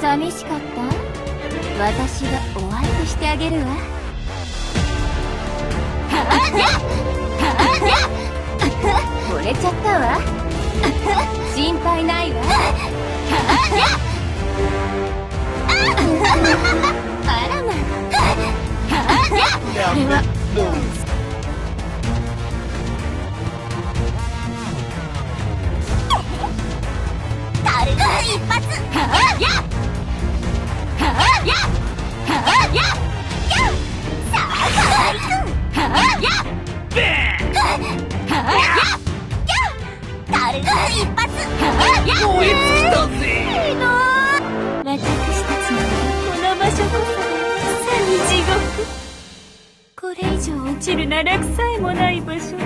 寂しかった私がお相手してあげるわ惚れちゃったわ心配ないわ 発。燃え尽きたぜいいの私たちのこの場所こそまさに地獄。これ以上落ちる奈落さえもない場所。